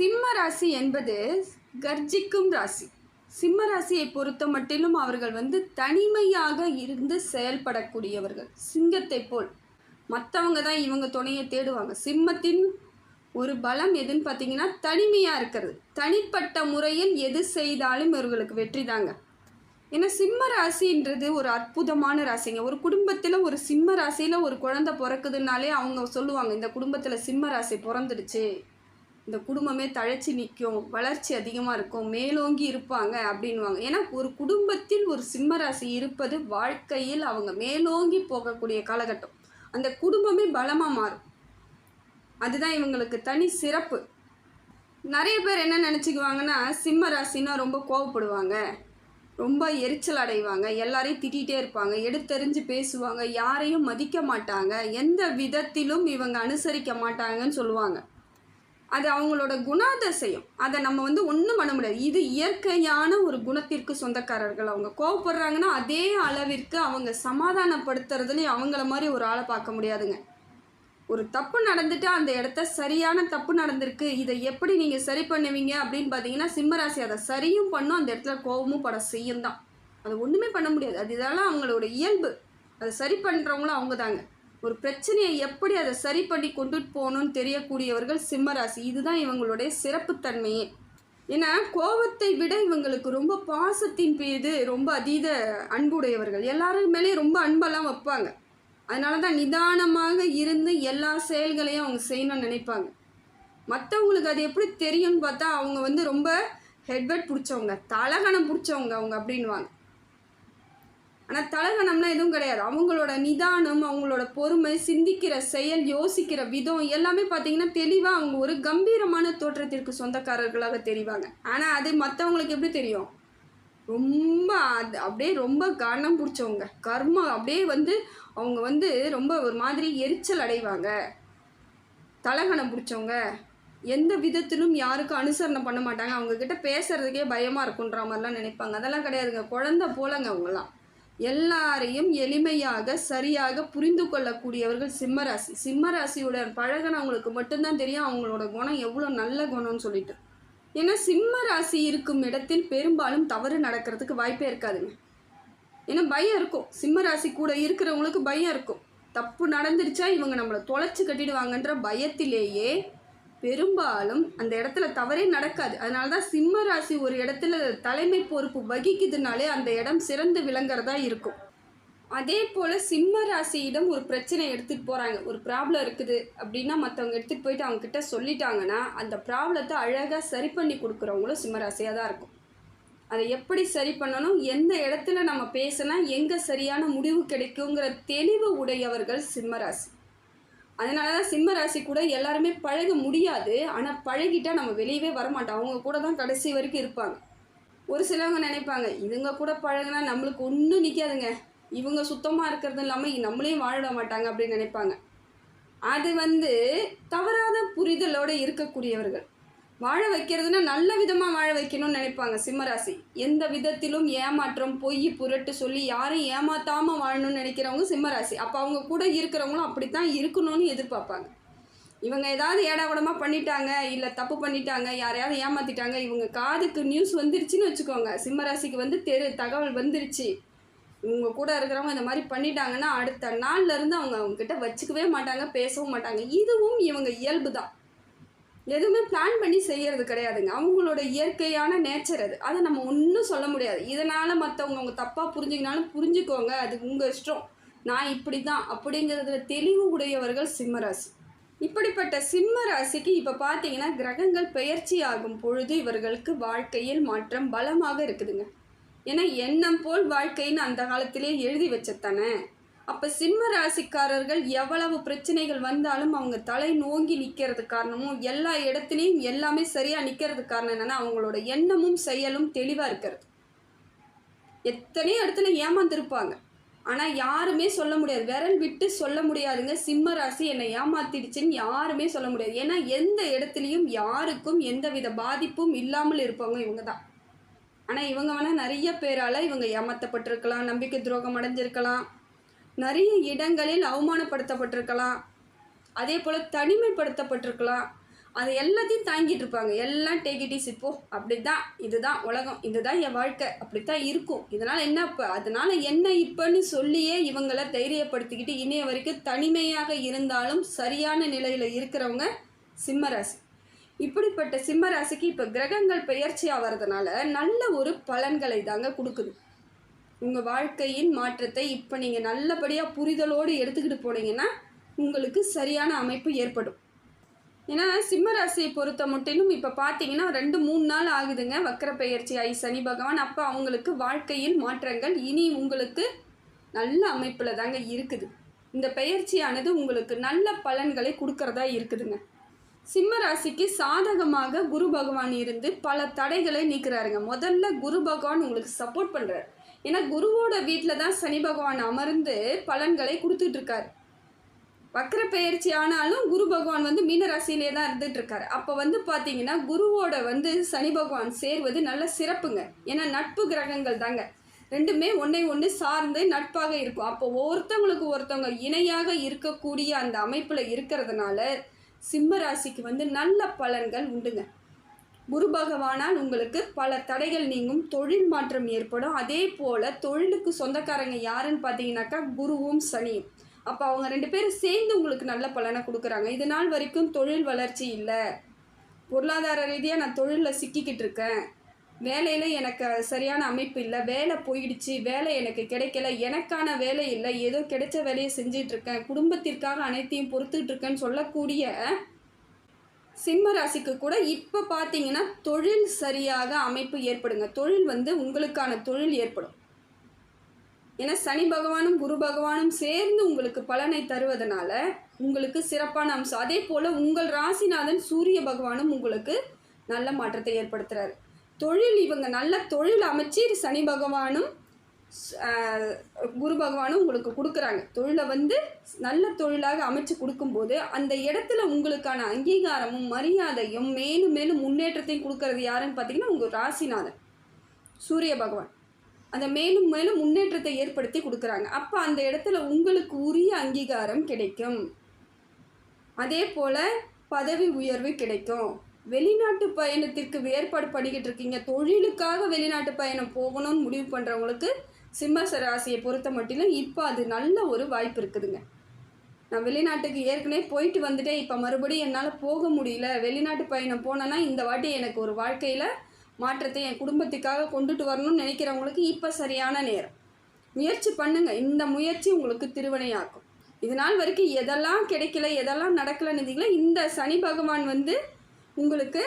சிம்ம ராசி என்பது கர்ஜிக்கும் ராசி. சிம்ம ராசியை பொறுத்த மட்டிலும் அவர்கள் வந்து தனிமையாக இருந்து செயல்படக்கூடியவர்கள். சிங்கத்தை போல். மற்றவங்க தான் இவங்க துணையை தேடுவாங்க. சிம்மத்தின் ஒரு பலம் எதுன்னு பார்த்தீங்கன்னா தனிமையாக இருக்கிறது. தனிப்பட்ட முறையில் எது செய்தாலும் இவர்களுக்கு வெற்றி தாங்க. ஏன்னா சிம்ம ராசின்றது ஒரு அற்புதமான ராசிங்க. ஒரு குடும்பத்தில் ஒரு சிம்ம ராசியில் ஒரு குழந்தை பிறக்குதுனாலே அவங்க சொல்லுவாங்க இந்த குடும்பத்தில் சிம்ம ராசி பிறந்துடுச்சு. இந்த குடும்பமே தழைச்சி நிற்கும் வளர்ச்சி அதிகமாக இருக்கும் மேலோங்கி இருப்பாங்க அப்படின்வாங்க ஏன்னா ஒரு குடும்பத்தில் ஒரு சிம்மராசி இருப்பது வாழ்க்கையில் அவங்க மேலோங்கி போகக்கூடிய காலகட்டம். அந்த குடும்பமே பலமாக மாறும். அதுதான் இவங்களுக்கு தனி சிறப்பு. நிறைய பேர் என்ன நினச்சிக்குவாங்கன்னா சிம்ம ராசினா ரொம்ப கோவப்படுவாங்க. ரொம்ப எரிச்சல் அடைவாங்க. எல்லாரையும் திட்டிகிட்டே இருப்பாங்க. எடுத்தெறிஞ்சு பேசுவாங்க. யாரையும் மதிக்க மாட்டாங்க. எந்த விதத்திலும் இவங்க அனுசரிக்க மாட்டாங்கன்னு சொல்லுவாங்க. அது அவங்களோட குணாதிசயம். அதை நம்ம வந்து ஒன்றும் பண்ண முடியாது. இது இயற்கையான ஒரு குணத்திற்கு சொந்தக்காரர்கள். அவங்க கோவப்படுறாங்கன்னா அதே அளவிற்கு அவங்க சமாதானப்படுத்துறதுலேயும் அவங்கள மாதிரி ஒரு ஆளை பார்க்க முடியாதுங்க. ஒரு தப்பு நடந்துட்டு அந்த இடத்த சரியான தப்பு நடந்திருக்கு. இதை எப்படி நீங்கள் சரி பண்ணுவீங்க அப்படின்னு பார்த்தீங்கன்னா சிம்மராசி அதை சரியும் பண்ணும். அந்த இடத்துல கோபமும் பட செய்யும் தான். அது ஒன்றுமே பண்ண முடியாது. அது இதெல்லாம் அவங்களோட இயல்பு. அதை சரி பண்ணுறவங்களும் அவங்க தாங்க. ஒரு பிரச்சனையை எப்படி அதை சரி பண்ணி கொண்டுட்டு போகணும்னு தெரியக்கூடியவர்கள் சிம்மராசி. இதுதான் இவங்களுடைய சிறப்புத்தன்மையே. ஏன்னா கோபத்தை விட இவங்களுக்கு ரொம்ப பாசத்தின் மீது ரொம்ப அதீத அன்புடையவர்கள். எல்லாரும் மேலேயும் ரொம்ப அன்பெல்லாம் வைப்பாங்க. அதனால தான் நிதானமாக இருந்து எல்லா செயல்களையும் அவங்க செய்யணும்னு நினைப்பாங்க. மற்றவங்களுக்கு அது எப்படி தெரியும்னு பார்த்தா அவங்க வந்து ரொம்ப ஹெட்வெட் பிடிச்சவங்க தலகணம் பிடிச்சவங்க அவங்க அப்படின்வாங்க ஆனால் தலகணம்லாம் எதுவும் கிடையாது. அவங்களோட நிதானம் அவங்களோட பொறுமை சிந்திக்கிற செயல் யோசிக்கிற விதம் எல்லாமே பார்த்தீங்கன்னா தெளிவாக அவங்க ஒரு கம்பீரமான தோற்றத்திற்கு சொந்தக்காரர்களாக தெரிவாங்க. ஆனால் அது மற்றவங்களுக்கு எப்படி தெரியும்? ரொம்ப அது அப்படியே ரொம்ப கனம் பிடிச்சவங்க. கர்மம் அப்படியே வந்து அவங்க வந்து ரொம்ப ஒரு மாதிரி எரிச்சல் அடைவாங்க. தலகணம் பிடிச்சவங்க. எந்த விதத்திலும் யாருக்கும் அனுசரணை பண்ண மாட்டாங்க. அவங்கக்கிட்ட பேசுறதுக்கே பயமாக இருக்குன்ற மாதிரிலாம் நினைப்பாங்க. அதெல்லாம் கிடையாதுங்க. குழந்த போலங்க அவங்கெல்லாம். எல்லாரையும் எளிமையாக சரியாக புரிந்து கொள்ளக்கூடியவர்கள் சிம்மராசி. சிம்மராசியுடன் பழகினவங்களுக்கு மட்டும்தான் தெரியும் அவங்களோட குணம் எவ்வளோ நல்ல குணம்னு சொல்லிட்டு. ஏன்னா சிம்ம ராசி இருக்கும் இடத்தில் பெரும்பாலும் தவறு நடக்கிறதுக்கு வாய்ப்பே இருக்காதுங்க. ஏன்னா பயம் இருக்கும். சிம்ம ராசி கூட இருக்கிறவங்களுக்கு பயம் இருக்கும். தப்பு நடந்துருச்சா இவங்க நம்மளை தொலைச்சி கட்டிடுவாங்கன்ற பயத்திலேயே பெரும்பாலும் அந்த இடத்துல தவறே நடக்காது. அதனால தான் சிம்ம ராசி ஒரு இடத்துல தலைமை பொறுப்பு வகிக்குதுனாலே அந்த இடம் சிறந்து விளங்குறதா இருக்கும். அதே போல் சிம்ம ராசியிடம் ஒரு பிரச்சனை எடுத்துகிட்டு போகிறாங்க ஒரு ப்ராப்ளம் இருக்குது அப்படின்னா மற்றவங்க எடுத்துகிட்டு போயிட்டு அவங்க கிட்ட சொல்லிட்டாங்கன்னா அந்த ப்ராப்ளத்தை அழகாக சரி பண்ணி கொடுக்குறவங்களும் சிம்ம ராசியாக தான் இருக்கும். அதை எப்படி சரி பண்ணணும்? எந்த இடத்துல நம்ம பேசினா எங்கே சரியான முடிவு கிடைக்குங்கிற தெளிவு உடையவர்கள் சிம்மராசி அதனால தான் சிம்ம ராசி கூட எல்லாருமே பழக முடியாது. ஆனால் பழகிட்டா நம்ம வெளியவே வரமாட்டோம். அவங்க கூட தான் கடைசி வரைக்கும் இருப்பாங்க. ஒரு சிலவங்க நினைப்பாங்க இதுங்க கூட பழகினா நம்மளுக்கு ஒன்றும் நிற்காதுங்க இவங்க சுத்தமாக இருக்கிறது இல்லாமல் நம்மளையும் வாழ மாட்டாங்க அப்படின்னு நினைப்பாங்க. அது வந்து தவறாத புரிதலோடு இருக்கக்கூடியவர்கள். வாழ வைக்கிறதுனா நல்ல விதமாக வாழ வைக்கணும்னு நினைப்பாங்க சிம்மராசி. எந்த விதத்திலும் ஏமாற்றம் பொய் புரட்டு சொல்லி யாரையும் ஏமாத்தாமல் வாழணும்னு நினைக்கிறவங்க சிம்மராசி. அப்போ அவங்க கூட இருக்கிறவங்களும் அப்படித்தான் இருக்கணும்னு எதிர்பார்ப்பாங்க. இவங்க ஏதாவது ஏடாகுடமாக பண்ணிட்டாங்க இல்லை தப்பு பண்ணிட்டாங்க யாரையாவது ஏமாற்றிட்டாங்க இவங்க காதுக்கு நியூஸ் வந்துருச்சுன்னு வச்சுக்கோங்க. சிம்மராசிக்கு வந்து தெரு தகவல் வந்துருச்சு. இவங்க கூட இருக்கிறவங்க இந்த மாதிரி பண்ணிட்டாங்கன்னா அடுத்த நாள்லேருந்து அவங்க அவங்கக்கிட்ட வச்சுக்கவே மாட்டாங்க பேசவும் மாட்டாங்க. இதுவும் இவங்க இயல்பு தான் எதுவுமே பிளான் பண்ணி செய்கிறது கிடையாதுங்க. அவங்களோட இயற்கையான நேச்சர் அது. அதை நம்ம ஒன்றும் சொல்ல முடியாது. இதனால் மற்றவங்க அவங்க தப்பாக புரிஞ்சுக்கினாலும் புரிஞ்சுக்கோங்க. அது உங்கள் இஷ்டம். நான் இப்படி தான் அப்படிங்கிறதுல தெளிவு உடையவர்கள் சிம்மராசி. இப்படிப்பட்ட சிம்ம ராசிக்கு இப்போ பார்த்தீங்கன்னா கிரகங்கள் பெயர்ச்சி ஆகும் பொழுது இவர்களுக்கு வாழ்க்கையில் மாற்றம் பலமாக இருக்குதுங்க. ஏன்னா எண்ணம் போல் வாழ்க்கைன்னு அந்த காலத்திலே எழுதி வச்சத்தானே அப்போ சிம்ம ராசிக்காரர்கள் எவ்வளவு பிரச்சனைகள் வந்தாலும் அவங்க தலை நோங்கி நிற்கிறது காரணமும் எல்லா இடத்துலையும் எல்லாமே சரியாக நிற்கிறது காரணம் என்னென்னா அவங்களோட எண்ணமும் செயலும் தெளிவாக இருக்கிறது. எத்தனையோ இடத்துல ஏமாந்துருப்பாங்க. ஆனால் யாருமே சொல்ல முடியாது. விரல் விட்டு சொல்ல முடியாதுங்க. சிம்ம ராசி என்னை ஏமாத்திடுச்சுன்னு யாருமே சொல்ல முடியாது. ஏன்னா எந்த இடத்துலையும் யாருக்கும் எந்தவித பாதிப்பும் இல்லாமல் இருப்பாங்க இவங்க தான். ஆனால் இவங்க வேணால் நிறைய பேரால் இவங்க ஏமாற்றப்பட்டிருக்கலாம் நம்பிக்கை துரோகம் அடைஞ்சிருக்கலாம். நிறைய இடங்களில் அவமானப்படுத்தப்பட்டிருக்கலாம். அதே போல் தனிமைப்படுத்தப்பட்டிருக்கலாம். அதை எல்லாத்தையும் தாங்கிட்டு இருப்பாங்க. எல்லாம் டேகிட்டிஸ் இப்போ அப்படி தான் இதுதான் உலகம். இதுதான் என் வாழ்க்கை. அப்படித்தான் இருக்கும். இதனால் என்ன இப்போ? அதனால் என்ன இப்போன்னு சொல்லியே இவங்களை தைரியப்படுத்திக்கிட்டு இணைய வரைக்கும் தனிமையாக இருந்தாலும் சரியான நிலையில் இருக்கிறவங்க சிம்மராசி. இப்படிப்பட்ட சிம்மராசிக்கு இப்போ கிரகங்கள் பெயர்ச்சி ஆகிறதுனால நல்ல ஒரு பலன்களை தாங்க கொடுக்குது. உங்கள் வாழ்க்கையின் மாற்றத்தை இப்போ நீங்கள் நல்லபடியாக புரிதலோடு எடுத்துக்கிட்டு போனீங்கன்னா உங்களுக்கு சரியான அமைப்பு ஏற்படும். ஏன்னா சிம்மராசியை பொறுத்த மட்டிலும் இப்போ பார்த்தீங்கன்னா ரெண்டு மூணு நாள் ஆகுதுங்க. வக்கர பெயர்ச்சி ஆகி சனி பகவான். அப்போ அவங்களுக்கு வாழ்க்கையில் மாற்றங்கள் இனி உங்களுக்கு நல்ல அமைப்பில் தாங்க இருக்குது. இந்த பெயர்ச்சியானது உங்களுக்கு நல்ல பலன்களை கொடுக்கறதா இருக்குதுங்க. சிம்ம ராசிக்கு சாதகமாக குரு பகவான் இருந்து பல தடைகளை நீக்கிறாருங்க. முதல்ல குரு பகவான் உங்களுக்கு சப்போர்ட் பண்ணுறாரு ஏன்னா குருவோட வீட்டில் தான் சனி பகவான் அமர்ந்து பலன்களை கொடுத்துட்ருக்கார். வக்கர பெயர்ச்சி ஆனாலும் குரு பகவான் வந்து மீனராசியிலே தான் இருந்துட்டு இருக்காரு அப்போ வந்து பார்த்தீங்கன்னா குருவோட வந்து சனி பகவான் சேர்வது நல்ல சிறப்புங்க. ஏன்னா நட்பு கிரகங்கள் தாங்க. ரெண்டுமே ஒன்றை ஒன்று சார்ந்து நட்பாக இருக்கும். அப்போ ஒருத்தவங்களுக்கு ஒருத்தவங்க இணையாக இருக்கக்கூடிய அந்த அமைப்பில் இருக்கிறதுனால சிம்ம ராசிக்கு வந்து நல்ல பலன்கள் உண்டுங்க. குரு பகவானால் உங்களுக்கு பல தடைகள் நீங்கும் தொழில் மாற்றம் ஏற்படும். அதே போல் தொழிலுக்கு சொந்தக்காரங்க யாருன்னு பார்த்தீங்கன்னாக்கா குருவும் சனியும். அப்போ அவங்க ரெண்டு பேரும் சேர்ந்து உங்களுக்கு நல்ல பலனை கொடுக்குறாங்க. இது நாள் வரைக்கும் தொழில் வளர்ச்சி இல்லை. பொருளாதார ரீதியாக நான் தொழிலில் சிக்கிக்கிட்டு இருக்கேன். வேலையில் எனக்கு சரியான அமைப்பு இல்லை. வேலை போயிடுச்சு. வேலை எனக்கு கிடைக்கல. எனக்கான வேலை இல்லை. ஏதோ கிடைச்ச வேலையை செஞ்சிட்ருக்கேன் குடும்பத்திற்காக அனைத்தையும் பொறுத்துட்ருக்கேன்னு சொல்லக்கூடிய சிம்ம ராசிக்கு கூட இப்போ பார்த்தீங்கன்னா தொழில் சரியாக அமைப்பு ஏற்படுங்க. தொழில் வந்து உங்களுக்கான தொழில் ஏற்படும். ஏன்னா சனி பகவானும் குரு பகவானும் சேர்ந்து உங்களுக்கு பலனை தருவதனால உங்களுக்கு சிறப்பான அம்சம். அதே போல் உங்கள் ராசிநாதன் சூரிய பகவானும் உங்களுக்கு நல்ல மாற்றத்தை ஏற்படுத்துகிறார் தொழில் இவங்க நல்ல தொழில் அமைச்சு சனி பகவானும் குரு பகவானும் உங்களுக்கு கொடுக்குறாங்க. தொழிலை வந்து நல்ல தொழிலாக அமைச்சு கொடுக்கும்போது அந்த இடத்துல உங்களுக்கான அங்கீகாரமும் மரியாதையும் மேலும் மேலும் முன்னேற்றத்தையும் கொடுக்கறது யாருன்னு பார்த்தீங்கன்னா உங்கள் ராசிநாதன். சூரிய பகவான். அந்த மேலும் மேலும் முன்னேற்றத்தை ஏற்படுத்தி கொடுக்குறாங்க. அப்போ அந்த இடத்துல உங்களுக்கு உரிய அங்கீகாரம் கிடைக்கும். அதே போல் பதவி உயர்வு கிடைக்கும். வெளிநாட்டு பயணத்திற்கு ஏற்பாடு பண்ணிக்கிட்டு இருக்கீங்க. தொழிலுக்காக வெளிநாட்டு பயணம் போகணும்னு முடிவு பண்ணுறவங்களுக்கு சிம்மச ராசியை பொறுத்த மட்டிலும் இப்போ அது நல்ல ஒரு வாய்ப்பு இருக்குதுங்க. நான் வெளிநாட்டுக்கு ஏற்கனவே போயிட்டு வந்துட்டேன். இப்போ மறுபடியும் என்னால் போக முடியல. வெளிநாட்டு பயணம் போனேன்னா இந்த வாட்டி எனக்கு ஒரு வாழ்க்கையில் மாற்றத்தை என் குடும்பத்துக்காக கொண்டுட்டு வரணும்னு நினைக்கிறவங்களுக்கு இப்போ சரியான நேரம். முயற்சி பண்ணுங்கள் இந்த முயற்சி உங்களுக்கு திருவினையாக்கும். இது நாள் வரைக்கும் எதெல்லாம் கிடைக்கல எதெல்லாம் நடக்கலைன்னு இருந்தீங்களோ இந்த சனி பகவான் வந்து உங்களுக்கு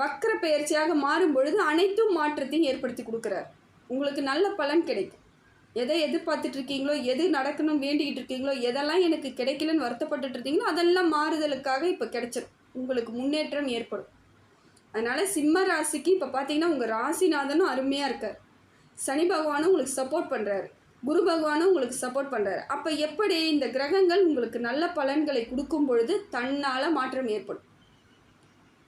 வக்கர பெயர்ச்சியாக மாறும் பொழுது அனைத்தும் மாற்றத்தையும் ஏற்படுத்தி கொடுக்குறார். உங்களுக்கு நல்ல பலன் கிடைக்கும். எதை எதிர்பார்த்துட்டு இருக்கீங்களோ எது நடக்கணும் வேண்டிக்கிட்டு இருக்கீங்களோ எதெல்லாம் எனக்கு கிடைக்கலன்னு வருத்தப்பட்டுட்டு இருக்கீங்களோ அதெல்லாம் மாறுதலுக்காக இப்போ கிடைச்சிடும் உங்களுக்கு முன்னேற்றம் ஏற்படும். அதனால் சிம்ம ராசிக்கு இப்போ பார்த்தீங்கன்னா உங்கள் ராசிநாதனும் அருமையாக இருக்கார். சனி பகவானும் உங்களுக்கு சப்போர்ட் பண்ணுறாரு குரு பகவானும் உங்களுக்கு சப்போர்ட் பண்ணுறாரு அப்போ எப்படி இந்த கிரகங்கள் உங்களுக்கு நல்ல பலன்களை கொடுக்கும் பொழுது தன்னால் மாற்றம் ஏற்படும்.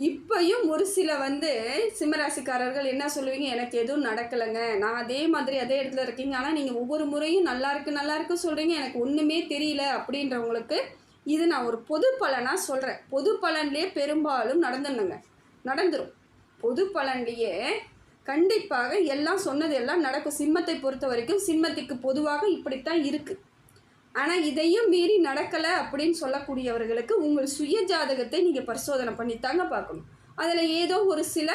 இப்பையும் ஒரு சில வந்து சிம்மராசிக்காரர்கள் என்ன சொல்லுவீங்க? எனக்கு எதுவும் நடக்கலைங்க. நான் அதே மாதிரி அதே இடத்துல இருக்கீங்க. ஆனால் நீங்கள் ஒவ்வொரு முறையும் நல்லா இருக்கு நல்லா இருக்கு சொல்கிறீங்க எனக்கு ஒன்றுமே தெரியல அப்படின்றவங்களுக்கு இது நான் ஒரு பொது பலனாக சொல்கிறேன் பொது பலன்லேயே பெரும்பாலும் நடந்துடணுங்க. நடந்துடும் பொது பலன்லேயே கண்டிப்பாக எல்லாம் சொன்னது எல்லாம் நடக்கும். சிம்மத்தை பொறுத்த வரைக்கும் சிம்மத்துக்கு பொதுவாக இப்படித்தான் இருக்குது ஆனால் இதையும் மீறி நடக்கலை அப்படின்னு சொல்லக்கூடியவர்களுக்கு உங்கள் சுய ஜாதகத்தை நீங்கள் பரிசோதனை பண்ணி தாங்க பார்க்கணும். அதில் ஏதோ ஒரு சில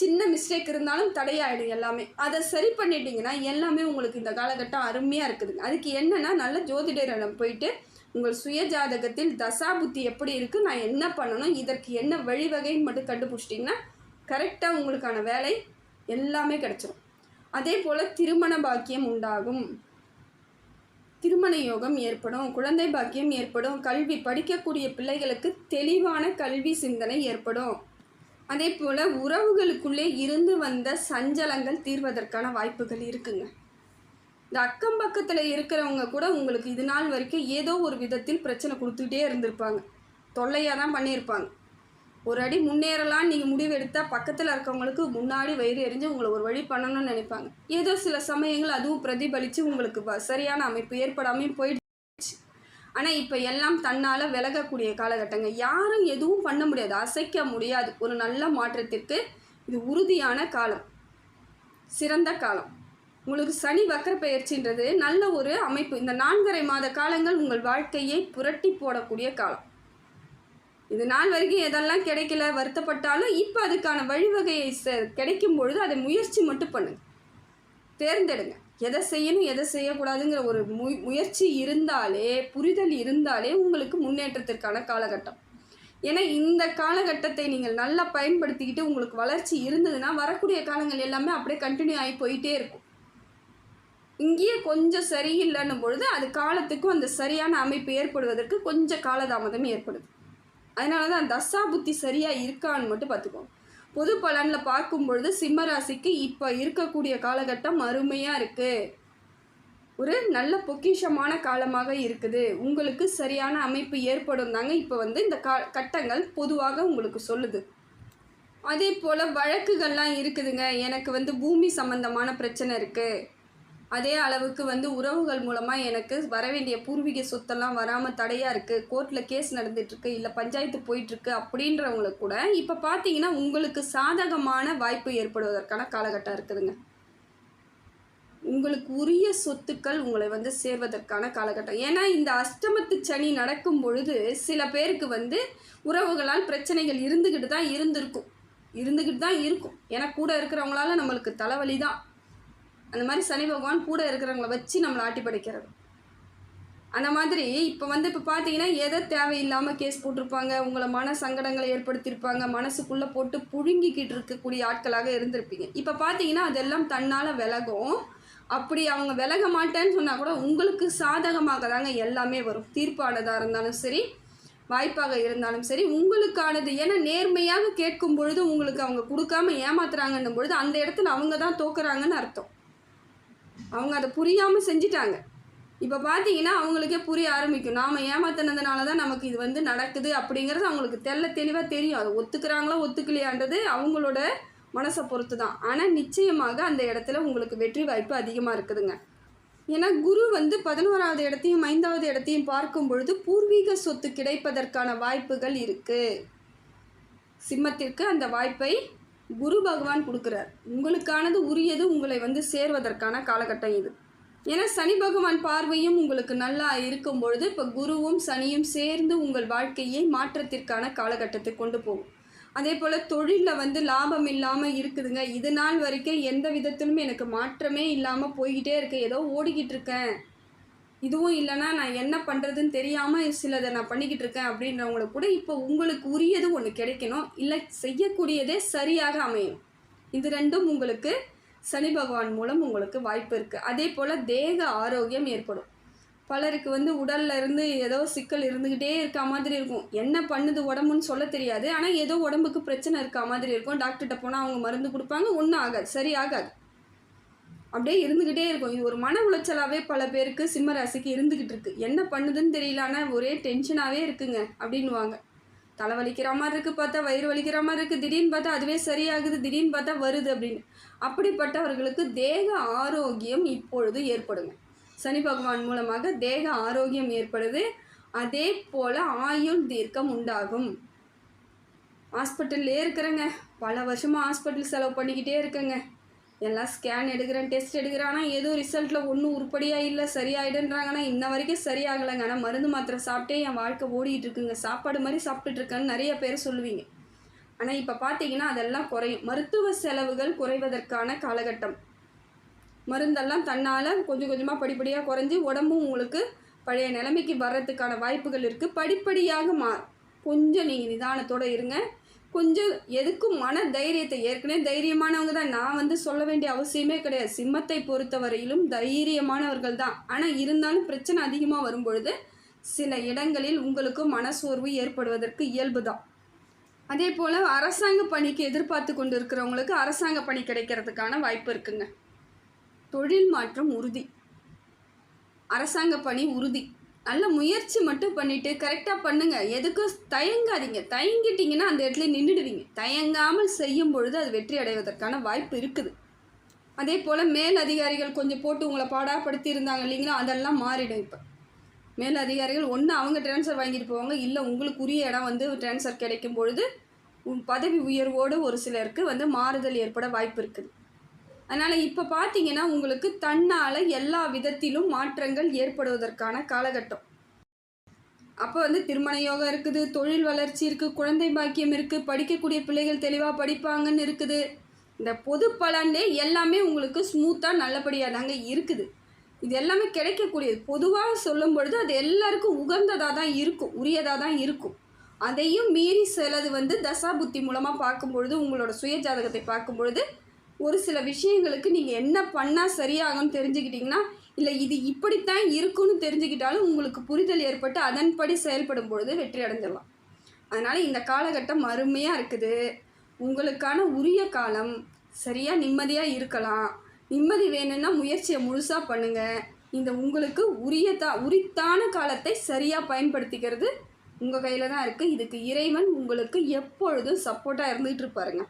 சின்ன மிஸ்டேக் இருந்தாலும் தடையாயிடும் எல்லாமே. அதை சரி பண்ணிட்டீங்கன்னா எல்லாமே உங்களுக்கு இந்த காலகட்டம் அருமையாக இருக்குதுங்க. அதுக்கு என்னென்னா நல்ல ஜோதிடரிடம் போயிட்டு உங்கள் சுய ஜாதகத்தில் தசாபுத்தி எப்படி இருக்குது நான் என்ன பண்ணணும் இதற்கு என்ன வழிவகைன்னு மட்டும் கண்டுபிடிச்சிட்டிங்கன்னா கரெக்டாக உங்களுக்கான வேலை எல்லாமே கிடச்சிரும். அதே போல் திருமண பாக்கியம் உண்டாகும். திருமண யோகம் ஏற்படும் குழந்தை பாக்கியம் ஏற்படும் கல்வி படிக்கக்கூடிய பிள்ளைகளுக்கு தெளிவான கல்வி சிந்தனை ஏற்படும். அதே போல் உறவுகளுக்குள்ளே இருந்து வந்த சஞ்சலங்கள் தீர்வதற்கான வாய்ப்புகள் இருக்குங்க. இந்த அக்கம் பக்கத்தில் இருக்கிறவங்க கூட உங்களுக்கு இது நாள் வரைக்கும் ஏதோ ஒரு விதத்தில் பிரச்சனை கொடுத்துக்கிட்டே இருந்திருப்பாங்க. தொல்லையாக தான் பண்ணியிருப்பாங்க. ஒரு அடி முன்னேறலாம் நீங்கள் முடிவு எடுத்தால் பக்கத்தில் இருக்கவங்களுக்கு முன்னாடி வயிறு எரிஞ்சு உங்களை ஒரு வழி பண்ணணும்னு நினைப்பாங்க. ஏதோ சில சமயங்கள் அதுவும் பிரதிபலித்து உங்களுக்கு சரியான அமைப்பு ஏற்படாமையும் போயிடுச்சு. ஆனால் இப்போ எல்லாம் தன்னால் விலகக்கூடிய காலகட்டங்க. யாரும் எதுவும் பண்ண முடியாது. அசைக்க முடியாது. ஒரு நல்ல மாற்றத்திற்கு இது உறுதியான காலம். சிறந்த காலம். உங்களுக்கு சனி வக்கர நல்ல ஒரு அமைப்பு. இந்த நான்கரை மாத காலங்கள் உங்கள் வாழ்க்கையை புரட்டி போடக்கூடிய காலம். இது நாள் வரைக்கும் எதெல்லாம் கிடைக்கல வருத்தப்பட்டாலும் இப்போ அதுக்கான வழிவகையை ச கிடைக்கும் பொழுது அதை முயற்சி மட்டும் பண்ணுங்க. தேர்ந்தெடுங்க. எதை செய்யணும் எதை செய்யக்கூடாதுங்கிற ஒரு மு முயற்சி இருந்தாலே புரிதல் இருந்தாலே உங்களுக்கு முன்னேற்றத்திற்கான காலகட்டம். ஏன்னா இந்த காலகட்டத்தை நீங்கள் நல்லா பயன்படுத்திக்கிட்டு உங்களுக்கு வளர்ச்சி இருந்ததுன்னா வரக்கூடிய காலங்கள் எல்லாமே அப்படியே கண்டினியூ ஆகி போயிட்டே இருக்கும். இங்கேயே கொஞ்சம் சரியில்லைன்னும் பொழுது அது காலத்துக்கும் அந்த சரியான அமைப்பு ஏற்படுவதற்கு கொஞ்சம் காலதாமதம் ஏற்படுது. அதனால தான் தசா புத்தி சரியாக இருக்கான்னு மட்டும் பார்த்துக்கோங்க. பொது பலனில் பார்க்கும் பொழுது சிம்மராசிக்கு இப்போ இருக்கக்கூடிய காலகட்டம் அருமையாக இருக்குது ஒரு நல்ல பொக்கிஷமான காலமாக இருக்குது. உங்களுக்கு சரியான அமைப்பு ஏற்படும் தாங்க இப்போ வந்து இந்த கா கட்டங்கள் பொதுவாக உங்களுக்கு சொல்லுது. அதே போல் வழக்குகள்லாம் இருக்குதுங்க. எனக்கு வந்து பூமி சம்பந்தமான பிரச்சனை இருக்குது அதே அளவுக்கு வந்து உறவுகள் மூலமாக எனக்கு வர வேண்டிய பூர்வீக சொத்தெல்லாம் வராமல் தடையாக இருக்குது கோர்ட்டில் கேஸ் நடந்துகிட்ருக்கு இல்லை பஞ்சாயத்து போயிட்டுருக்கு அப்படின்றவங்களுக்கு கூட இப்போ பார்த்தீங்கன்னா உங்களுக்கு சாதகமான வாய்ப்பு ஏற்படுவதற்கான காலகட்டம் இருக்குதுங்க. உங்களுக்கு உரிய சொத்துக்கள் உங்களை வந்து சேர்வதற்கான காலகட்டம். ஏன்னா இந்த அஷ்டமத்து சனி நடக்கும் பொழுது சில பேருக்கு வந்து உறவுகளால் பிரச்சனைகள் இருந்துக்கிட்டு தான் இருந்திருக்கும். இருந்துக்கிட்டு தான் இருக்கும். ஏன்னா கூட இருக்கிறவங்களால நம்மளுக்கு தலைவலி தான் அந்த மாதிரி சனி பகவான் கூட இருக்கிறவங்கள வச்சு நம்மளை ஆட்டி படைக்கிறது. அந்த மாதிரி இப்போ வந்து இப்போ பார்த்தீங்கன்னா எதை தேவையில்லாமல் கேஸ் போட்டிருப்பாங்க. உங்களை மன சங்கடங்களை ஏற்படுத்தியிருப்பாங்க. மனசுக்குள்ளே போட்டு புழுங்கிக்கிட்டு இருக்கக்கூடிய ஆட்களாக இருந்திருப்பீங்க. இப்போ பார்த்தீங்கன்னா அதெல்லாம் தன்னால் விலகும். அப்படி அவங்க விலக மாட்டேன்னு சொன்னால் கூட உங்களுக்கு சாதகமாக தாங்க எல்லாமே வரும். தீர்ப்பானதாக இருந்தாலும் சரி வாய்ப்பாக இருந்தாலும் சரி உங்களுக்கானது. ஏன்னா நேர்மையாக கேட்கும் பொழுது உங்களுக்கு அவங்க கொடுக்காம ஏமாத்துறாங்கன்னும் பொழுது அந்த இடத்துல அவங்க தான் தோக்குறாங்கன்னு அர்த்தம். அவங்க அதை புரியாமல் செஞ்சிட்டாங்க. இப்போ பார்த்தீங்கன்னா அவங்களுக்கே புரிய ஆரம்பிக்கும். நாம் ஏமாத்தினதுனால தான் நமக்கு இது வந்து நடக்குது அப்படிங்கிறது அவங்களுக்கு தெள்ள தெளிவாக தெரியும். அதை ஒத்துக்கிறாங்களோ ஒத்துக்கலையான்றது அவங்களோட மனசை பொறுத்து தான் ஆனால் நிச்சயமாக அந்த இடத்துல உங்களுக்கு வெற்றி வாய்ப்பு அதிகமாக இருக்குதுங்க. ஏன்னா குரு வந்து பதினோராவது இடத்தையும் ஐந்தாவது இடத்தையும் பார்க்கும் பொழுது பூர்வீக சொத்து கிடைப்பதற்கான வாய்ப்புகள் இருக்குது சிம்மத்திற்கு அந்த வாய்ப்பை குரு பகவான் கொடுக்குறார். உங்களுக்கானது உரியது உங்களை வந்து சேர்வதற்கான காலகட்டம் இது. ஏன்னா சனி பகவான் பார்வையும் உங்களுக்கு நல்லா இருக்கும் பொழுது இப்போ குருவும் சனியும் சேர்ந்து உங்கள் வாழ்க்கையை மாற்றத்திற்கான காலகட்டத்தை கொண்டு போகும். அதே போல் தொழிலில் வந்து லாபம் இல்லாமல் இருக்குதுங்க. இது நாள் வரைக்கும் எந்த விதத்திலும் எனக்கு மாற்றமே இல்லாமல் போய்கிட்டே இருக்கேன் ஏதோ ஓடிக்கிட்டு இருக்கேன். இதுவும் இல்லைன்னா நான் என்ன பண்ணுறதுன்னு தெரியாமல் சிலதை நான் பண்ணிக்கிட்டு இருக்கேன் அப்படின்றவங்களுக்கு கூட இப்போ உங்களுக்கு உரியது ஒன்று கிடைக்கணும். இல்லை செய்யக்கூடியதே சரியாக அமையும். இது ரெண்டும் உங்களுக்கு சனி பகவான் மூலம் உங்களுக்கு வாய்ப்பு இருக்குது அதே போல் தேக ஆரோக்கியம் ஏற்படும். பலருக்கு வந்து உடல்ல இருந்து ஏதோ சிக்கல் இருந்துக்கிட்டே இருக்க மாதிரி இருக்கும். என்ன பண்ணுது உடம்புன்னு சொல்ல தெரியாது. ஆனால் ஏதோ உடம்புக்கு பிரச்சனை இருக்க மாதிரி இருக்கும். டாக்டர்கிட்ட போனால் அவங்க மருந்து கொடுப்பாங்க. ஒன்றும் ஆகாது. சரி ஆகாது. அப்படியே இருந்துக்கிட்டே இருக்கும். இது ஒரு மன உளைச்சலாகவே பல பேருக்கு சிம்ம ராசிக்கு இருந்துக்கிட்டு இருக்கு. என்ன பண்ணுதுன்னு தெரியல ஆனால் ஒரே டென்ஷனாகவே இருக்குங்க அப்படின்வாங்க தலை வலிக்கிற மாதிரி இருக்குது பார்த்தா வயிறு வலிக்கிற மாதிரி இருக்குது திடீர்னு பார்த்தா அதுவே சரியாகுது திடீர்னு பார்த்தா வருது அப்படின்னு. அப்படிப்பட்டவர்களுக்கு தேக ஆரோக்கியம் இப்பொழுது ஏற்படுங்க. சனி பகவான் மூலமாக தேக ஆரோக்கியம் ஏற்படுது. அதே போல் ஆயுள் தீர்க்கம் உண்டாகும். ஹாஸ்பிட்டல்லே இருக்கிறேங்க. பல வருஷமாக ஹாஸ்பிட்டல் செலவு பண்ணிக்கிட்டே இருக்கேங்க. எல்லாம் ஸ்கேன் எடுக்கிறேன் டெஸ்ட் எடுக்கிறேன். ஆனால் எதுவும் ரிசல்ட்டில் ஒன்றும் உருப்படியாக இல்லை சரியாயிடுன்றாங்கன்னா இன்ன வரைக்கும் சரியாகலைங்க. ஆனால் மருந்து மாத்திரை சாப்பிட்டே என் வாழ்க்கை ஓடிட்டு இருக்குங்க. சாப்பாடு மாதிரி சாப்பிட்டுட்ருக்கேன்னு நிறைய பேர் சொல்லுவீங்க. ஆனால் இப்போ பார்த்தீங்கன்னா அதெல்லாம் குறையும். மருத்துவ செலவுகள் குறைவதற்கான காலகட்டம். மருந்தெல்லாம் தன்னால் கொஞ்சம் கொஞ்சமாக படிப்படியாக குறைஞ்சி உடம்பும் உங்களுக்கு பழைய நிலைமைக்கு வர்றதுக்கான வாய்ப்புகள் இருக்குது படிப்படியாக மா கொஞ்சம் நீங்கள் நிதானத்தோடு இருங்க. கொஞ்சம் எதுக்கும் மன தைரியத்தை ஏற்கனவே தைரியமானவங்க தான். நான் வந்து சொல்ல வேண்டிய அவசியமே கிடையாது. சிம்மத்தை பொறுத்தவரையிலும் தைரியமானவர்கள் தான். ஆனால் இருந்தாலும் பிரச்சனை அதிகமாக வரும்பொழுது சில இடங்களில் உங்களுக்கு மனசோர்வு ஏற்படுவதற்கு இயல்பு தான். அதே போல் அரசாங்க பணிக்கு எதிர்பார்த்து கொண்டு இருக்கிறவங்களுக்கு அரசாங்க பணி கிடைக்கிறதுக்கான வாய்ப்பு இருக்குங்க. தொழில் மாற்றம் உறுதி. அரசாங்க பணி உறுதி. நல்ல முயற்சி மட்டும் பண்ணிவிட்டு கரெக்டாக பண்ணுங்கள் எதுக்கும் தயங்காதீங்க. தயங்கிட்டீங்கன்னா அந்த இடத்துல நின்றுடுவீங்க தயங்காமல் செய்யும் பொழுது அது வெற்றி அடைவதற்கான வாய்ப்பு இருக்குது. அதே போல் மேல் அதிகாரிகள் கொஞ்சம் போட்டு உங்களை பாடாப்படுத்தி இருந்தாங்க இல்லைங்களா? அதெல்லாம் மாறிடும் இப்போ. மேல் அதிகாரிகள் ஒன்று அவங்க ட்ரான்ஸ்ஃபர் வாங்கிட்டு போவாங்க இல்லை உங்களுக்கு உரிய இடம் வந்து ட்ரான்ஸ்ஃபர் கிடைக்கும் பொழுது பதவி உயர்வோடு ஒரு சிலருக்கு வந்து மாறுதல் ஏற்பட வாய்ப்பு இருக்குது. அதனால் இப்போ பார்த்தீங்கன்னா உங்களுக்கு தன்னால் எல்லா விதத்திலும் மாற்றங்கள் ஏற்படுவதற்கான காலகட்டம். அப்போ வந்து திருமண யோகம் இருக்குது தொழில் வளர்ச்சி இருக்குது குழந்தை பாக்கியம் இருக்குது படிக்கக்கூடிய பிள்ளைகள் தெளிவாக படிப்பாங்கன்னு இருக்குது. இந்த பொது பலன்லே எல்லாமே உங்களுக்கு ஸ்மூத்தாக நல்லபடியாக தாங்க இருக்குது. இது எல்லாமே கிடைக்கக்கூடியது. பொதுவாக சொல்லும் பொழுது அது எல்லாருக்கும் உகந்ததாக தான் இருக்கும் உரியதாக தான் இருக்கும். அதையும் மீறி சிலது வந்து தசா புத்தி மூலமாக பார்க்கும் பொழுது உங்களோட சுய ஜாதகத்தை பார்க்கும் பொழுது ஒரு சில விஷயங்களுக்கு நீங்கள் என்ன பண்ணால் சரியாகும்னு தெரிஞ்சுக்கிட்டிங்கன்னா இல்லை இது இப்படித்தான் இருக்குன்னு தெரிஞ்சுக்கிட்டாலும் உங்களுக்கு புரிதல் ஏற்பட்டு அதன்படி செயல்படும் பொழுது வெற்றி அடைஞ்சிடலாம். அதனால் இந்த காலகட்டம் அருமையாக இருக்குது. உங்களுக்கான உரிய காலம் சரியாக நிம்மதியாக இருக்கலாம். நிம்மதி வேணும்னா முயற்சியை முழுசாக பண்ணுங்கள் இந்த உங்களுக்கு உரியதா உரித்தான காலத்தை சரியாக பயன்படுத்திக்கிறது உங்கள் கையில் தான் இருக்குது இதுக்கு இறைவன் உங்களுக்கு எப்பொழுதும் சப்போர்ட்டாக இருந்துகிட்டு இருப்பாருங்க.